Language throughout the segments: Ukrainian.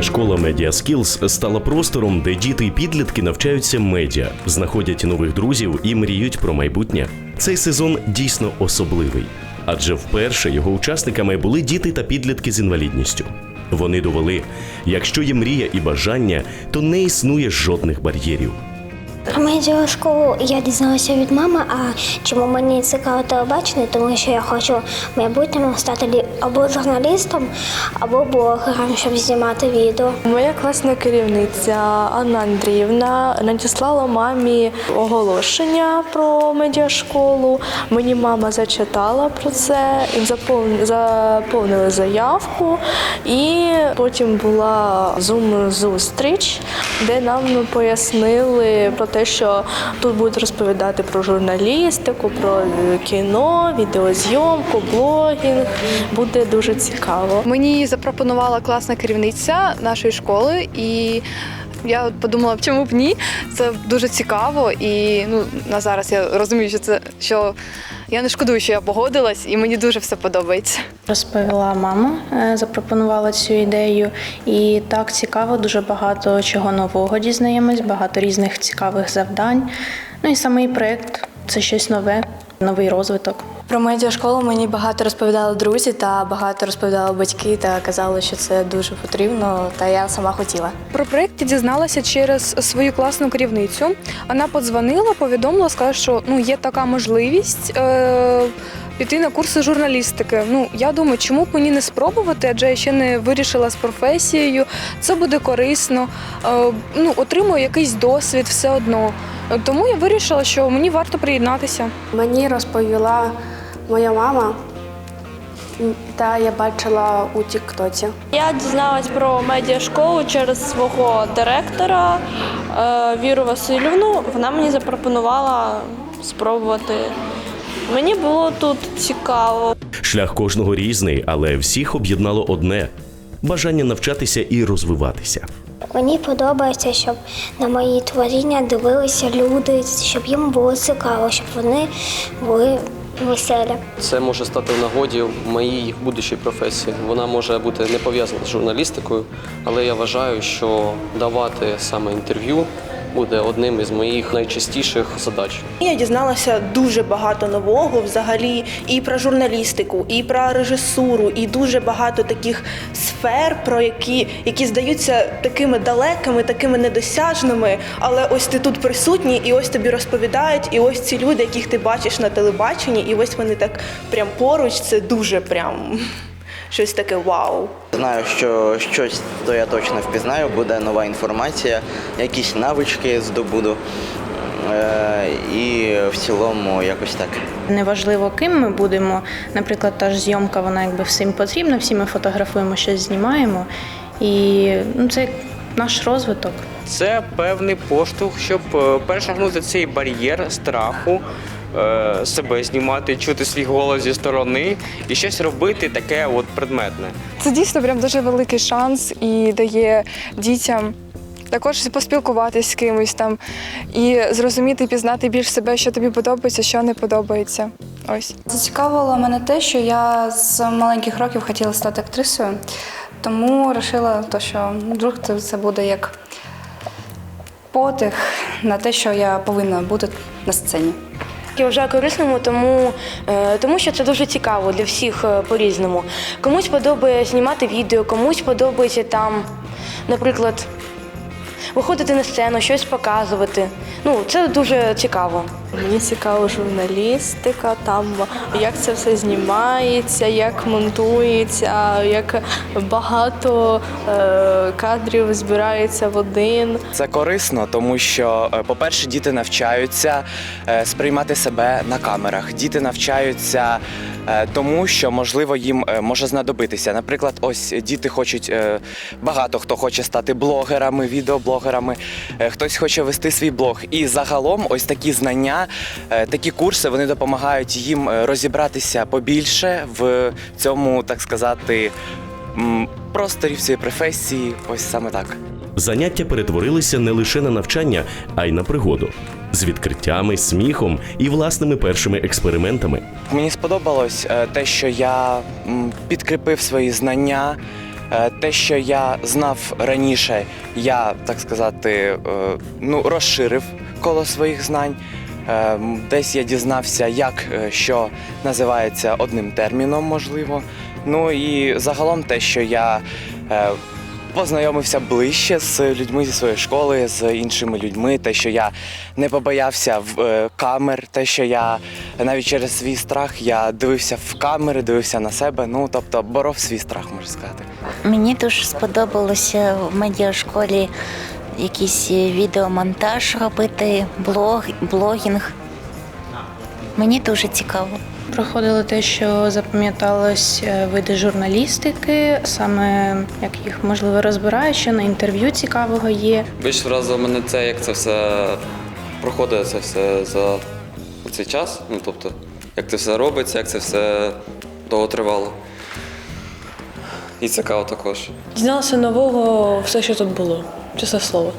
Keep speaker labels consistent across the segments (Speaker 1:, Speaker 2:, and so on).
Speaker 1: Інклюзивна медіашкола Media Skills стала простором, де діти і підлітки навчаються медіа, знаходять нових друзів і мріють про майбутнє. Цей сезон дійсно особливий, адже вперше його учасниками були діти та підлітки з інвалідністю. Вони довели, якщо є мрія і бажання, то не існує жодних бар'єрів.
Speaker 2: Медіашколу я дізналася від мами, а чому мені цікаво телебачення, тому що я хочу в майбутньому стати або журналістом, або блогером, щоб знімати відео.
Speaker 3: Моя класна керівниця Анна Андріївна надіслала мамі оголошення про медіашколу. Мені мама зачитала про це, заповнили заявку. І потім була зум-зустріч, де нам пояснили про те, що тут будуть розповідати про журналістику, про е, кіно, відеозйомку, блогінг. Буде дуже цікаво.
Speaker 4: Мені запропонувала класна керівниця нашої школи, і я подумала, чому б ні? Це дуже цікаво. І ну на зараз я розумію, що це що я не шкодую, що я погодилась, і мені дуже все подобається.
Speaker 5: Розповіла мама, е, запропонувала цю ідею, і так цікаво, дуже багато чого нового дізнаємось, багато різних цікавих завдань. Ну і самий проєкт це щось нове, новий розвиток.
Speaker 3: Про медіашколу мені багато розповідали друзі та багато розповідали батьки та казали, що це дуже потрібно, та я сама хотіла.
Speaker 6: Про проєкт дізналася через свою класну керівницю. Вона подзвонила, повідомила, сказала, що ну є така можливість. Е- Піти на курси журналістики. Ну я думаю, чому б мені не спробувати, адже я ще не вирішила з професією. Це буде корисно. Е, ну отримую якийсь досвід все одно. Тому я вирішила, що мені варто приєднатися.
Speaker 7: Мені розповіла моя мама, та я бачила у Тіктоці.
Speaker 8: Я дізналась про медіашколу через свого директора е, Віру Васильівну. Вона мені запропонувала спробувати. Мені було тут цікаво.
Speaker 1: Шлях кожного різний, але всіх об'єднало одне бажання навчатися і розвиватися.
Speaker 2: Мені подобається, щоб на мої творіння дивилися люди, щоб їм було цікаво, щоб вони були веселі.
Speaker 9: Це може стати в нагоді в моїй будущій професії. Вона може бути не пов'язана з журналістикою, але я вважаю, що давати саме інтерв'ю буде одним із моїх найчастіших задач.
Speaker 10: Я дізналася дуже багато нового взагалі і про журналістику, і про режисуру, і дуже багато таких сфер, про які, які здаються такими далекими, такими недосяжними. Але ось ти тут присутній, і ось тобі розповідають, і ось ці люди, яких ти бачиш на телебаченні, і ось вони так прям поруч. Це дуже прям щось таке вау.
Speaker 11: Знаю, що щось то я точно впізнаю, буде нова інформація, якісь навички здобуду. Е, І в цілому якось так.
Speaker 5: Неважливо, ким ми будемо. Наприклад, та ж зйомка, вона якби всім потрібна, всі ми фотографуємо, щось знімаємо. І ну, це як наш розвиток.
Speaker 12: Це певний поштовх, щоб е, перешагнути цей бар'єр страху, себе знімати, чути свій голос зі сторони і щось робити таке от предметне.
Speaker 6: Це дійсно прям дуже великий шанс і дає дітям також поспілкуватися з кимось там і зрозуміти, пізнати більш себе, що тобі подобається, що не подобається. Ось.
Speaker 13: Зацікавило мене те, що я з маленьких років хотіла стати актрисою, тому вирішила, то, що вдруг це, це буде як потих на те, що я повинна бути на сцені.
Speaker 14: Я вважаю корисному, тому, е, тому що це дуже цікаво для всіх е, по-різному. Комусь подобається знімати відео, комусь подобається там, наприклад, виходити на сцену, щось показувати. Ну, це дуже цікаво.
Speaker 3: Мені цікава журналістика, там як це все знімається, як монтується, як багато е, кадрів збирається в один.
Speaker 15: Це корисно, тому що, е, по-перше, діти навчаються е, сприймати себе на камерах. Діти навчаються е, тому, що можливо їм може знадобитися. Наприклад, ось діти хочуть багато хто хоче стати блогерами, відеоблогерами, хтось хоче вести свій блог. І загалом, ось такі знання, такі курси вони допомагають їм е, розібратися побільше в цьому, так сказати, просторі в цієї професії. Ось саме так.
Speaker 1: Заняття перетворилися не лише на навчання, а й на пригоду з відкриттями, сміхом і власними першими експериментами.
Speaker 15: Мені сподобалось е, те, що я підкріпив свої знання Е, Те, що я знав раніше, я так сказати, е, ну, розширив коло своїх знань. Е, м, Десь я дізнався, як е, що називається одним терміном, можливо. Ну і загалом те, що я е, познайомився ближче з людьми зі своєї школи, з іншими людьми, те, що я не побоявся в е, камер, те, що я навіть через свій страх я дивився в камери, дивився на себе. Ну тобто боров свій страх, можна сказати.
Speaker 16: Мені дуже сподобалося в медіашколі якийсь відеомонтаж робити, блог, блогінг. Мені дуже цікаво.
Speaker 17: Проходило те, що запам'яталось е, види журналістики, саме як їх можливо розбирають, що на інтерв'ю цікавого є.
Speaker 18: Більш вразило мене це, як це все проходить це все за цей час. Ну, тобто, як це все робиться, як це все довго тривало. І цікаво також.
Speaker 19: Дізналася нового все, що тут було. Чесне слово.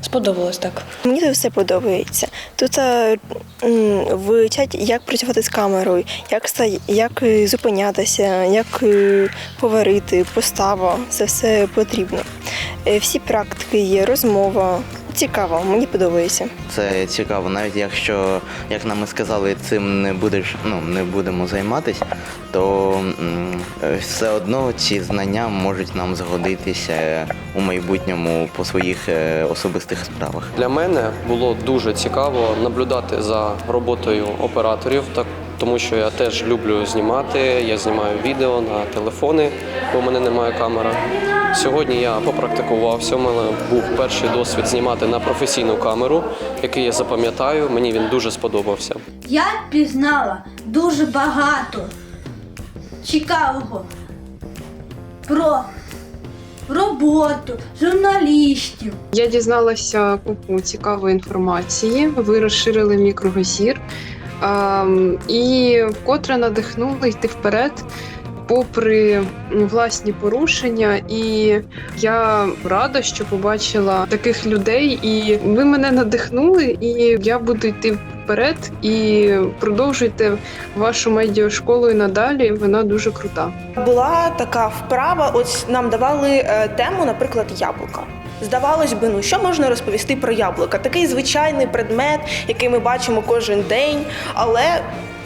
Speaker 19: Сподобалось так.
Speaker 10: Мені тут все подобається. Тут е, м, вчать, як працювати з камерою, як як е, зупинятися, як поварити, постава. Це все потрібно. Е, Всі практики є, розмова. Цікаво, мені подобається.
Speaker 11: Це цікаво, навіть якщо, як нам і сказали, цим не будеш, ну не будемо займатися, то е, все одно ці знання можуть нам згодитися у майбутньому по своїх е, особистих справах.
Speaker 9: Для мене було дуже цікаво наблюдати за роботою операторів, так тому що я теж люблю знімати. Я знімаю відео на телефони, бо в мене немає камери. Сьогодні я попрактикувався. У мене був перший досвід знімати на професійну камеру, який я запам'ятаю. Мені він дуже сподобався.
Speaker 20: Я пізнала дуже багато цікавого про роботу журналістів.
Speaker 21: Я дізналася купу цікавої інформації. Ви розширили мій ем, і вкотре надихнули йти вперед. Попри власні порушення, і я рада, що побачила таких людей, і ви мене надихнули, і я буду йти вперед і продовжуйте вашу медіашколу і надалі. Вона дуже крута.
Speaker 22: Була така вправа, ось нам давали е, тему, наприклад, яблука. Здавалось би, ну що можна розповісти про яблука? Такий звичайний предмет, який ми бачимо кожен день, але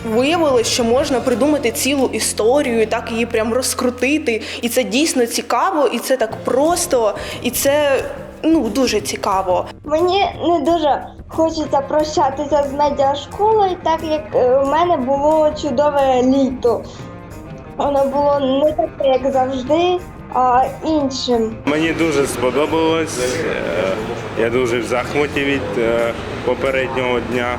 Speaker 22: виявилось, що можна придумати цілу історію, і так її прям розкрутити. І це дійсно цікаво, і це так просто, і це ну дуже цікаво.
Speaker 23: Мені не дуже хочеться прощатися з медіашколою, так як е, у мене було чудове літо. Воно було не таке, як завжди, а іншим.
Speaker 24: Мені дуже сподобалось. Е, Я дуже в захваті від е, попереднього дня.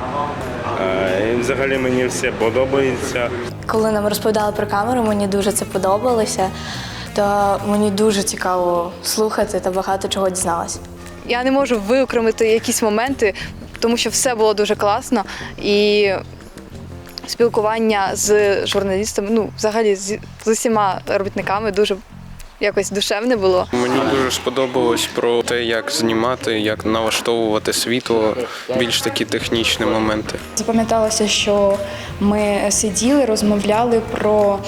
Speaker 24: І взагалі мені все подобається.
Speaker 25: Коли нам розповідали про камеру, мені дуже це подобалося. То мені дуже цікаво слухати та багато чого дізналася.
Speaker 26: Я не можу виокремити якісь моменти, тому що все було дуже класно. І спілкування з журналістами, ну, взагалі з, з усіма робітниками дуже якось душевне було.
Speaker 27: Мені дуже сподобалось про те, як знімати, як налаштовувати світло, більш такі технічні моменти.
Speaker 28: Запам'яталося, що ми сиділи, розмовляли про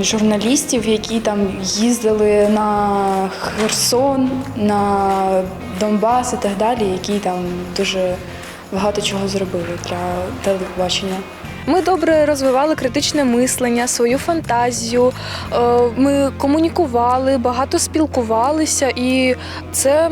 Speaker 28: журналістів, які там їздили на Херсон, на Донбас і так далі, які там дуже багато чого зробили для телебачення.
Speaker 4: Ми добре розвивали критичне мислення, свою фантазію. е, Ми комунікували, багато спілкувалися, і це.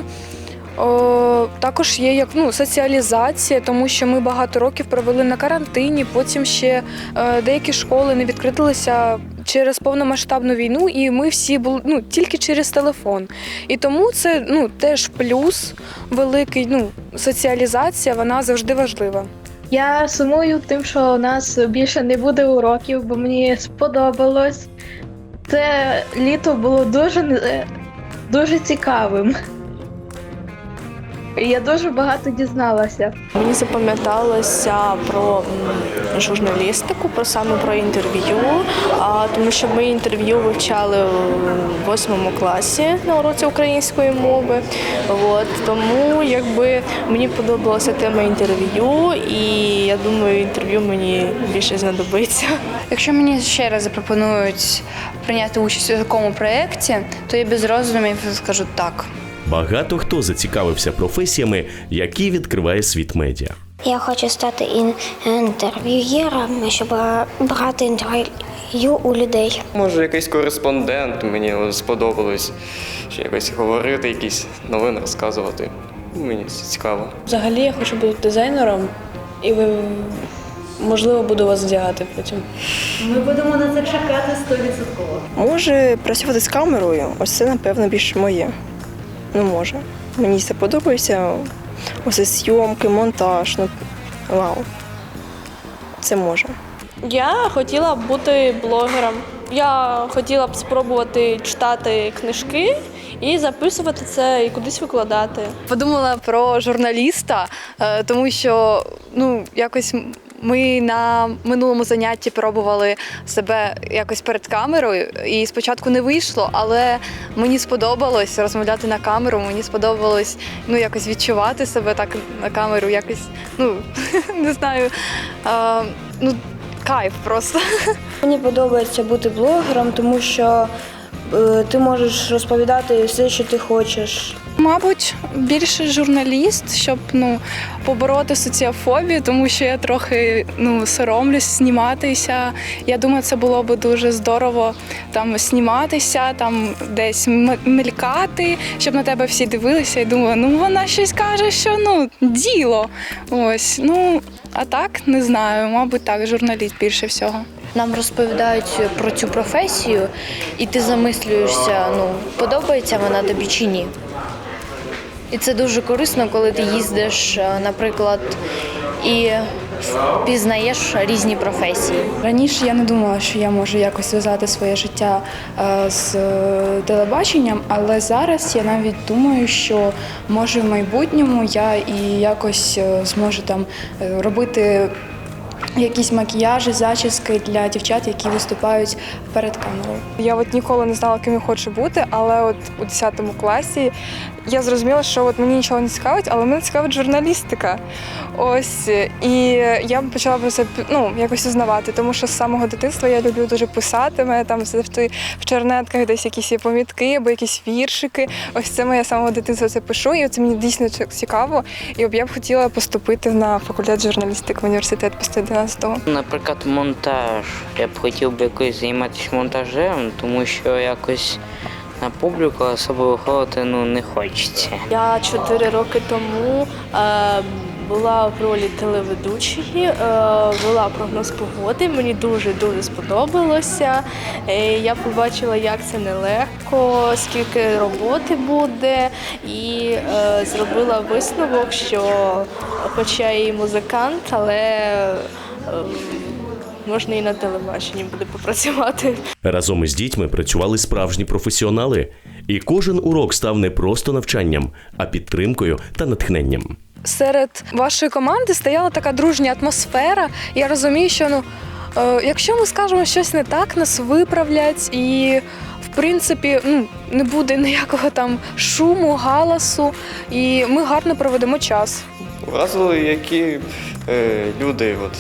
Speaker 4: Також є як ну, соціалізація, тому що ми багато років провели на карантині. Потім ще е, деякі школи не відкрилися через повномасштабну війну, і ми всі були ну, тільки через телефон. І тому це ну, теж плюс великий. Ну, соціалізація вона завжди важлива.
Speaker 29: Я сумую тим, що у нас більше не буде уроків, бо мені сподобалось. Це літо було дуже, не- дуже цікавим.
Speaker 30: Я дуже багато дізналася.
Speaker 3: Мені запам'яталося про журналістику, про саме про інтерв'ю, а, тому що ми інтерв'ю вивчали в восьмому класі на уроці української мови. От, тому якби мені подобалася тема інтерв'ю, і я думаю, інтерв'ю мені більше знадобиться.
Speaker 31: Якщо мені ще раз запропонують прийняти участь у такому проєкті, то я без роздумів скажу так.
Speaker 1: Багато хто зацікавився професіями, які відкриває світ медіа.
Speaker 2: Я хочу стати ін- інтерв'юєром, щоб брати інтерв'ю у людей.
Speaker 18: Може, якийсь кореспондент мені сподобалось, що якось говорити, якісь новини розказувати. Мені це цікаво.
Speaker 32: Взагалі я хочу бути дизайнером, і ви можливо буду вас вдягати потім.
Speaker 23: Ми будемо на це чекати 100%.
Speaker 33: Може працювати з камерою, ось це, напевно, більш моє. Ну, може. Мені це подобається. Ось зйомки, монтаж. Ну, вау. Це може.
Speaker 3: Я хотіла б бути блогером. Я хотіла б спробувати читати книжки і записувати це і кудись викладати.
Speaker 4: Подумала про журналіста, е, тому що ну якось ми на минулому занятті пробували себе якось перед камерою, і спочатку не вийшло, але мені сподобалось розмовляти на камеру. Мені сподобалось ну якось відчувати себе так на камеру, якось ну не знаю. е, Ну, кайф просто.
Speaker 6: Мені подобається бути блогером, тому що ти можеш розповідати все, що ти хочеш.
Speaker 34: Мабуть, більше журналіст, щоб ну побороти соціофобію, тому що я трохи ну соромлюсь зніматися. Я думаю, це було би дуже здорово там зніматися, там десь мелькати, щоб на тебе всі дивилися і думали, ну вона щось каже, що ну діло. Ось ну а так не знаю. Мабуть, так, журналіст більше всього.
Speaker 27: Нам розповідають про цю професію, і ти замислюєшся, ну подобається вона тобі чи ні. І це дуже корисно, коли ти їздиш, е, наприклад, і пізнаєш різні професії.
Speaker 35: Раніше я не думала, що я можу якось зв'язати своє життя е, з е, телебаченням, але зараз я навіть думаю, що може в майбутньому я і якось зможу там робити. Якісь макіяжі, зачіски для дівчат, які виступають перед камерою.
Speaker 6: Я от ніколи не знала, ким я хочу бути, але от у 10 класі я зрозуміла, що от мені нічого не цікавить, але мене цікавить журналістика. Ось і я почала про це ну, якось узнавати, тому що з самого дитинства я люблю дуже писати. Мене там завжди в чернетках десь якісь є помітки або якісь віршики. Ось це моє самого дитинства це пишу, і це мені дійсно цікаво. І я б хотіла поступити на факультет журналістики в університет після 11-го.
Speaker 36: Наприклад, монтаж. Я б хотів би якось займатися монтажем, тому що якось на публіку особо виходити ну, не хочеться.
Speaker 3: Я чотири роки тому е, була в ролі телеведучої, е, вела прогноз погоди. Мені дуже дуже сподобалося. Е, я побачила, як це нелегко, скільки роботи буде, і е, зробила висновок, що, хоча і музикант, але е, можна і на телебаченні буде попрацювати.
Speaker 1: Разом із дітьми працювали справжні професіонали, і кожен урок став не просто навчанням, а підтримкою та натхненням.
Speaker 6: серед вашої команди стояла така дружня атмосфера. Я розумію, що ну, е, якщо ми скажемо щось не так, нас виправлять і. В принципі, ну не буде ніякого там шуму, галасу, і ми гарно проведемо час.
Speaker 18: Вразили, які е, люди, от,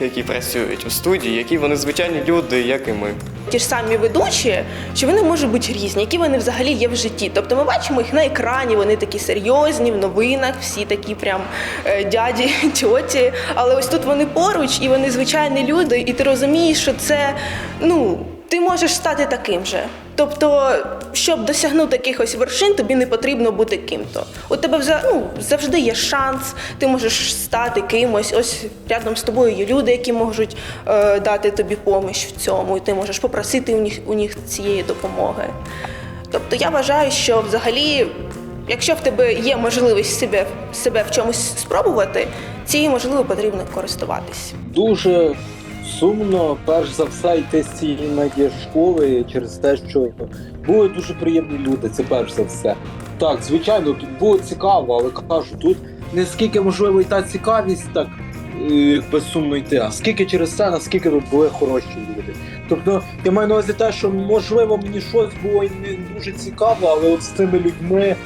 Speaker 18: які працюють у студії, які вони звичайні люди, як і ми.
Speaker 10: Ті ж самі ведучі, що вони можуть бути різні, які вони взагалі є в житті. Тобто ми бачимо їх на екрані, вони такі серйозні, в новинах, всі такі прям е, дяді, тьоті. Але ось тут вони поруч, і вони звичайні люди, і ти розумієш, що це ну. Ти можеш стати таким же. Тобто, щоб досягнути якихось вершин, тобі не потрібно бути ким-то. У тебе ну, завжди є шанс, ти можеш стати кимось. Ось рядом з тобою є люди, які можуть е, дати тобі помощь в цьому, і ти можеш попросити у них, у них цієї допомоги. Тобто я вважаю, що взагалі, якщо в тебе є можливість себе, себе в чомусь спробувати, цією можливо потрібно користуватись.
Speaker 37: Дуже сумно, перш за все, йти з цієї медіашколи через те, що були дуже приємні люди, це перш за все. Так, звичайно, тут було цікаво, але кажу, тут не скільки можливо і та цікавість так е, безсумно йти, а скільки через це, наскільки тут були хороші люди. Тобто, я маю на увазі те, що можливо мені щось було і не дуже цікаво, але от з цими людьми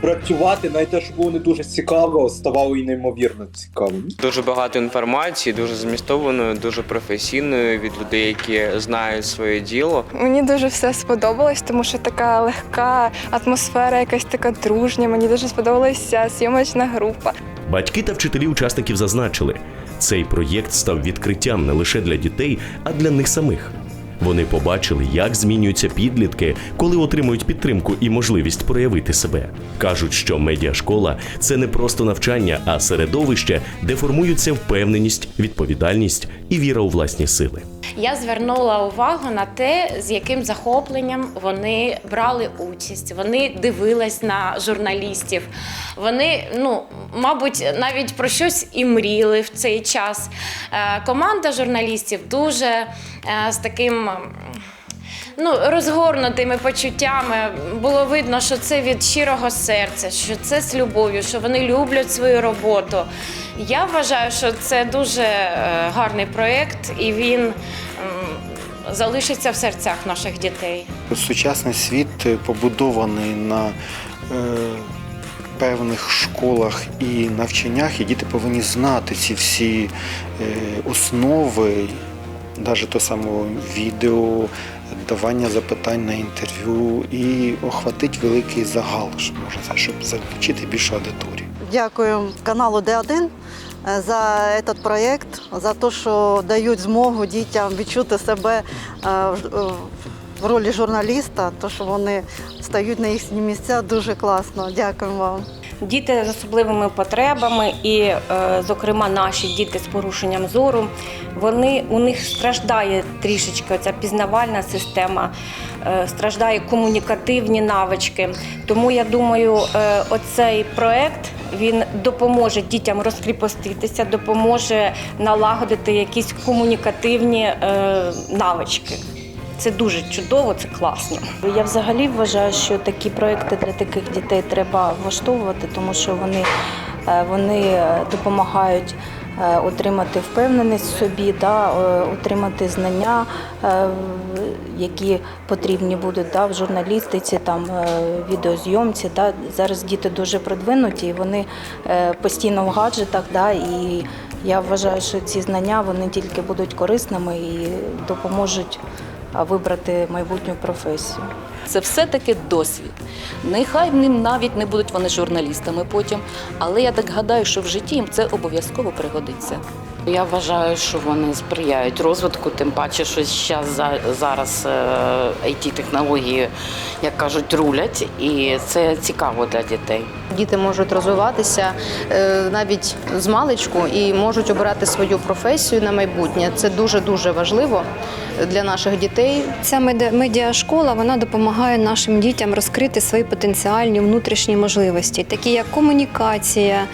Speaker 37: працювати, навіть те, що було не дуже цікаво, ставало і неймовірно цікавим.
Speaker 38: Дуже багато інформації, дуже змістованої, дуже професійної від людей, які знають своє діло.
Speaker 6: Мені дуже все сподобалось, тому що така легка атмосфера, якась така дружня. Мені дуже сподобалася зйомочна група.
Speaker 1: Батьки та вчителі учасників зазначили, цей проєкт став відкриттям не лише для дітей, а для них самих. Вони побачили, як змінюються підлітки, коли отримують підтримку і можливість проявити себе. кажуть, що медіашкола це не просто навчання, а середовище, де формуються впевненість, відповідальність і віра у власні сили.
Speaker 17: Я звернула увагу на те, з яким захопленням вони брали участь. Вони дивились на журналістів. Вони, ну, мабуть, навіть про щось і мріли в цей час. Е, Команда журналістів дуже е, з таким. Ну, розгорнутими почуттями було видно, що це від щирого серця, що це з любов'ю, що вони люблять свою роботу. Я вважаю, що це дуже е, гарний проєкт, і він залишиться в серцях наших дітей.
Speaker 39: Сучасний світ побудований на е, певних школах і навчаннях, і діти повинні знати ці всі е, основи, навіть то саме відео, давання запитань на інтерв'ю і охватити великий загал, щоб, можна щоб залучити більшу аудиторію.
Speaker 40: Дякую каналу Д1 за этот проєкт, за те, що дають змогу дітям відчути себе е, в- в ролі журналіста, то що вони стають на їхні місця дуже класно. Дякую вам.
Speaker 41: Діти з особливими потребами, і, е, зокрема, наші діти з порушенням зору, вони у них страждає трішечки ця пізнавальна система, е, страждає комунікативні навички. Тому я думаю, е, оцей проект. Він допоможе дітям розкріпоститися, допоможе налагодити якісь комунікативні навички. Це дуже чудово, це класно.
Speaker 42: Я взагалі вважаю, що такі проекти для таких дітей треба влаштовувати, тому що вони, е, вони е, допомагають е, отримати впевненість в собі, да, отримати знання, які потрібні будуть да, в журналістиці, там, відеозйомці. Да. Зараз діти дуже продвинуті, і вони постійно в гаджетах. Да, і я вважаю, що ці знання вони тільки будуть корисними і допоможуть вибрати майбутню професію.
Speaker 43: Це все-таки досвід. Нехай ним навіть не будуть вони журналістами потім, але я так гадаю, що в житті їм це обов'язково пригодиться.
Speaker 44: Я вважаю, що вони сприяють розвитку, тим паче, що щас, за- зараз it технології як кажуть, рулять, і це цікаво для дітей.
Speaker 45: Діти можуть розвиватися е, навіть з маличку і можуть обирати свою професію на майбутнє. Це дуже дуже важливо для наших дітей.
Speaker 46: Ця медіашкола вона допомагає нашим дітям розкрити свої потенціальні внутрішні можливості, такі як комунікація,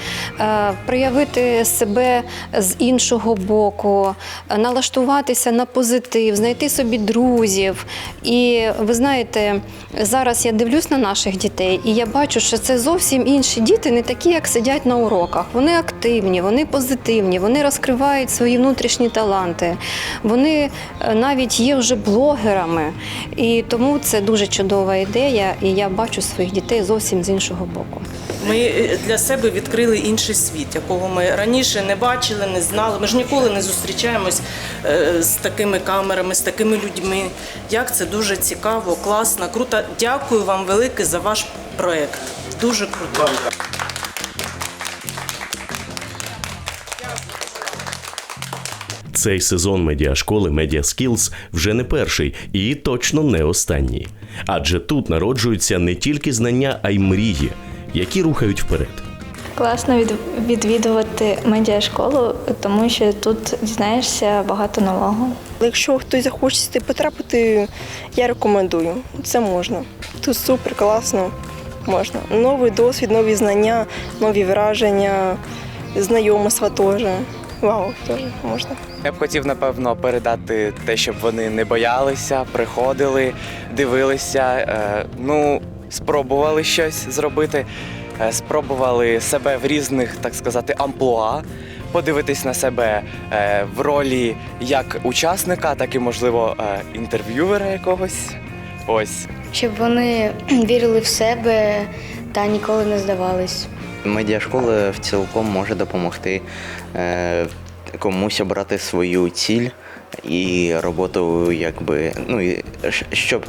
Speaker 46: е, проявити себе з іншого боку, е, налаштуватися на позитив, знайти собі друзів. І ви знаєте, зараз я дивлюсь на наших дітей, і я бачу, що це зовсім інші діти, не такі, як сидять на уроках. Вони активні, вони позитивні, вони розкривають свої внутрішні таланти. Вони е, навіть є вже блогерами. І тому це дуже чудова ідея, і я бачу своїх дітей зовсім з іншого боку.
Speaker 47: Ми е, для себе відкрили інший світ, якого ми раніше не бачили, не знали. Ми ж ніколи не зустрічаємось е, з такими камерами, з такими людьми. Як це дуже цікаво, класно, круто. Дякую вам велике за ваш проект. Дуже круто.
Speaker 1: Цей сезон медіашколи Media Skills вже не перший і точно не останній. Адже тут народжуються не тільки знання, а й мрії, які рухають вперед.
Speaker 48: Класно від, відвідувати медіашколу, тому що тут дізнаєшся багато нового.
Speaker 33: Якщо хтось захоче сюди потрапити, я рекомендую. Це можна. Тут супер класно. Можна. Новий досвід, нові знання, нові враження, знайомства теж. Вау, теж можна.
Speaker 49: Я б хотів, напевно, передати те, щоб вони не боялися, приходили, дивилися. Е, ну,
Speaker 15: спробували щось зробити, е, спробували себе в різних, так сказати, амплуа, подивитись на себе е, в ролі як учасника, так і, можливо, е, інтерв'юера якогось. Ось.
Speaker 23: щоб вони вірили в себе та ніколи не здавались.
Speaker 11: Медіашкола в цілком може допомогти е, комусь обрати свою ціль і роботу, якби, ну, і щоб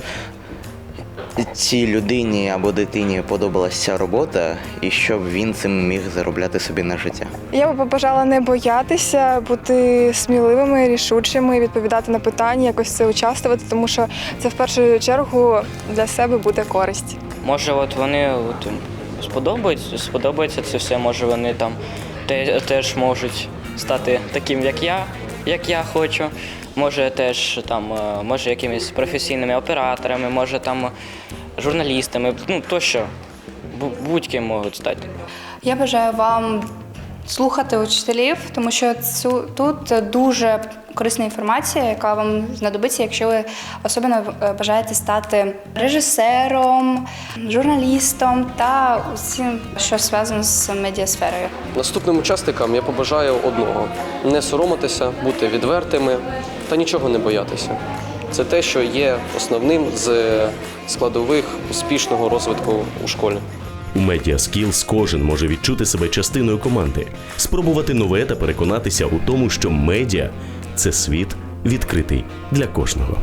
Speaker 11: цій людині або дитині подобалася ця робота, і щоб він цим міг заробляти собі на життя.
Speaker 46: Я би побажала не боятися, бути сміливими, рішучими, відповідати на питання, якось це участвувати, тому що це в першу чергу для себе буде користь.
Speaker 50: Може, от вони от, сподобається, сподобається це все, може вони там теж можуть стати таким, як я, як я хочу. Може теж там, е, може якимись професійними операторами, може там журналістами, ну тощо. Будь-ким можуть стати.
Speaker 46: Я бажаю вам слухати учителів, тому що цю, тут дуже корисна інформація, яка вам знадобиться, якщо ви особливо е, бажаєте стати режисером, журналістом та усім, що зв'язано з медіасферою.
Speaker 9: Наступним учасникам я побажаю одного: не соромитися, бути відвертими та нічого не боятися. Це те, що є основним з складових успішного розвитку у школі.
Speaker 1: У MediaSkills кожен може відчути себе частиною команди, спробувати нове та переконатися у тому, що медіа це світ відкритий для кожного.